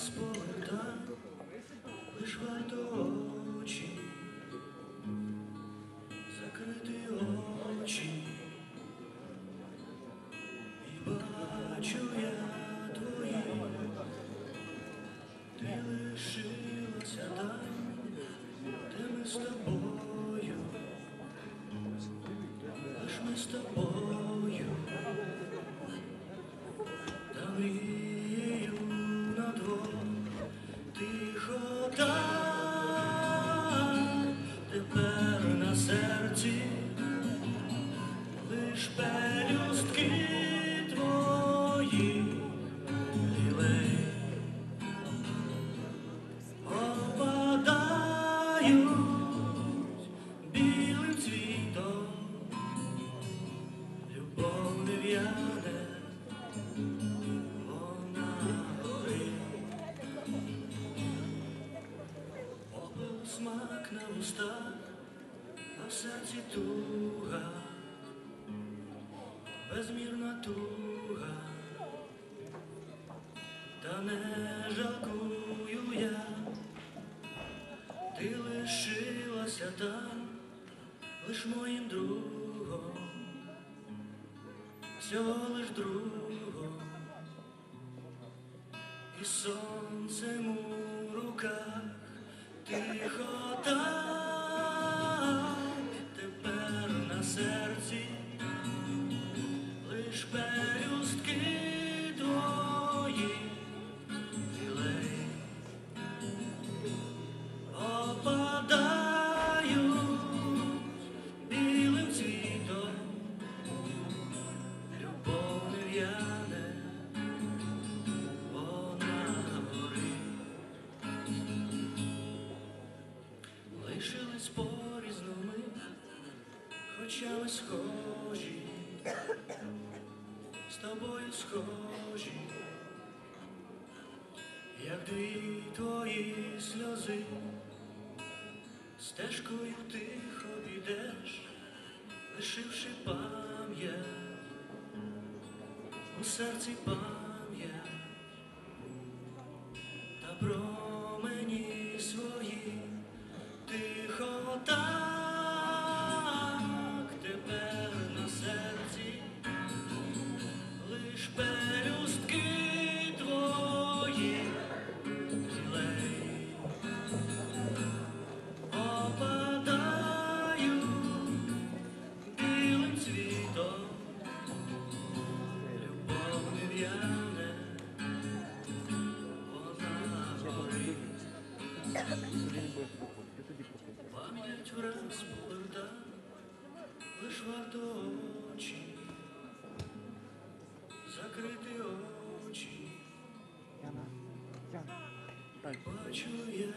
раз поверта, лиш варто очі, закрити очі, і бачу я твої, ти лишилася там, де ми з тобою, лиш ми з тобою. Та смак на вустах, а в серці туга, безмірна туга, та не жалкую я, ти лишилася там, лиш моїм другом, всього лиш другом. І сонцем у Лишились порізно ми, хоча ми схожі, з тобою схожі, як дві твої сльози, стежкою тихо підеш, лишивши пам'ять, у серці пам'ять Пам'ять враз поверта, лиш варто очі, закрити очі, Яна, Яна, так. бачу я